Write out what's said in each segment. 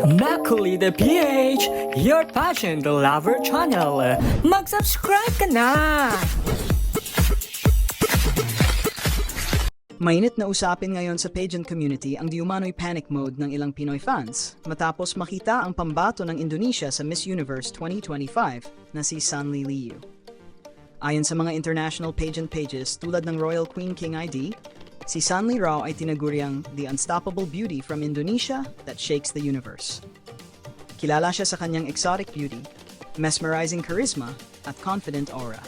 Makuli the PH, your passion the lover channel. Mag-subscribe ka na! Mainit na usapin ngayon sa pageant community ang diumano'y panic mode ng ilang Pinoy fans matapos makita ang pambato ng Indonesia sa Miss Universe 2025 na si Sanli Liu. Ayon sa mga international pageant pages tulad ng Royal Queen King ID, si Sanli Rao ay tinaguriang the unstoppable beauty from Indonesia that shakes the universe. Kilala siya sa kanyang exotic beauty, mesmerizing charisma, at confident aura.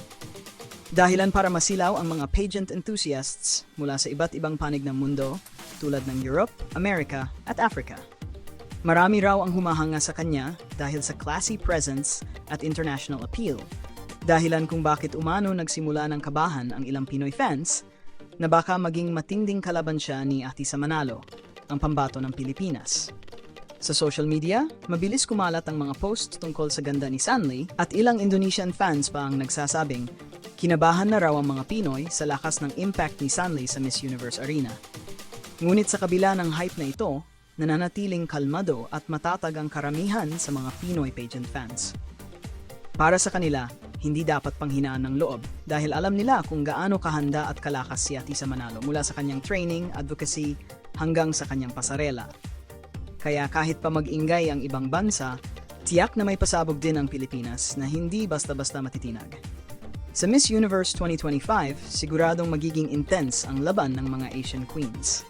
Dahilan para masilaw ang mga pageant enthusiasts mula sa iba't ibang panig ng mundo tulad ng Europe, America at Africa. Marami raw ang humahanga sa kanya dahil sa classy presence at international appeal. Dahilan kung bakit umano nagsimula ng kabahan ang ilang Pinoy fans na baka maging matinding kalaban siya ni Atisa Manalo, ang pambato ng Pilipinas. Sa social media, mabilis kumalat ang mga post tungkol sa ganda ni Sanli at ilang Indonesian fans pa ang nagsasabing kinabahan na raw ang mga Pinoy sa lakas ng impact ni Sanli sa Miss Universe Arena. Ngunit sa kabila ng hype na ito, nananatiling kalmado at matatag ang karamihan sa mga Pinoy pageant fans. Para sa kanila, hindi dapat panghinaan ng loob dahil alam nila kung gaano kahanda at kalakas si Atisa Manalo mula sa kanyang training, advocacy, hanggang sa kanyang pasarela. Kaya kahit pa mag-ingay ang ibang bansa, tiyak na may pasabog din ang Pilipinas na hindi basta-basta matitinag. Sa Miss Universe 2025, siguradong magiging intense ang laban ng mga Asian Queens.